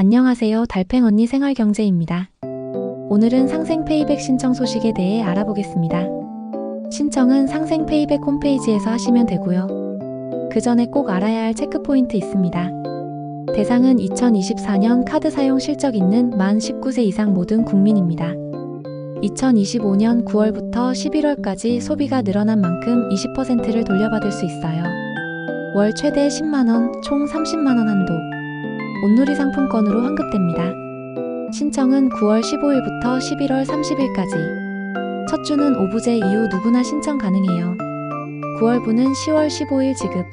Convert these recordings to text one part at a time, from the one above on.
안녕하세요. 달팽 언니 생활경제입니다. 오늘은 상생 페이백 신청 소식에 대해 알아보겠습니다. 신청은 상생 페이백 홈페이지에서 하시면 되고요. 그 전에 꼭 알아야 할 체크포인트 있습니다. 대상은 2024년 카드 사용 실적 있는 만 19세 이상 모든 국민입니다. 2025년 9월부터 11월까지 소비가 늘어난 만큼 20%를 돌려받을 수 있어요. 월 최대 10만원, 총 30만원 한도. 온누리 상품권으로 환급됩니다. 신청은 9월 15일부터 11월 30일까지. 첫 주는 오부제 이후 누구나 신청 가능해요. 9월분은 10월 15일 지급.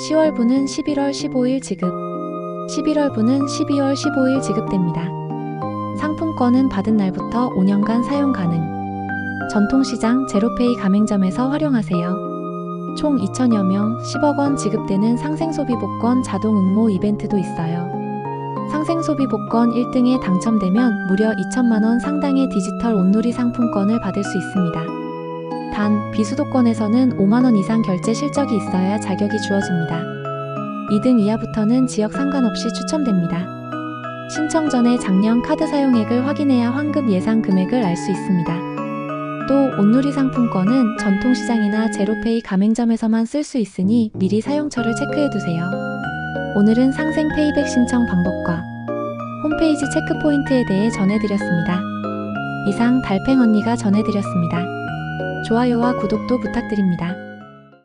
10월분은 11월 15일 지급. 11월분은 12월 15일 지급됩니다. 상품권은 받은 날부터 5년간 사용 가능. 전통시장 제로페이 가맹점에서 활용하세요. 총 2천여 명, 10억 원 지급되는 상생소비복권 자동 응모 이벤트도 있어요. 상생소비복권 1등에 당첨되면 무려 2천만 원 상당의 디지털 온누리 상품권을 받을 수 있습니다. 단, 비수도권에서는 5만 원 이상 결제 실적이 있어야 자격이 주어집니다. 2등 이하부터는 지역 상관없이 추첨됩니다. 신청 전에 작년 카드 사용액을 확인해야 환급 예상 금액을 알 수 있습니다. 또 온누리 상품권은 전통시장이나 제로페이 가맹점에서만 쓸 수 있으니 미리 사용처를 체크해두세요. 오늘은 상생 페이백 신청 방법과 홈페이지 체크 포인트에 대해 전해드렸습니다. 이상 달팽 언니가 전해드렸습니다. 좋아요와 구독도 부탁드립니다.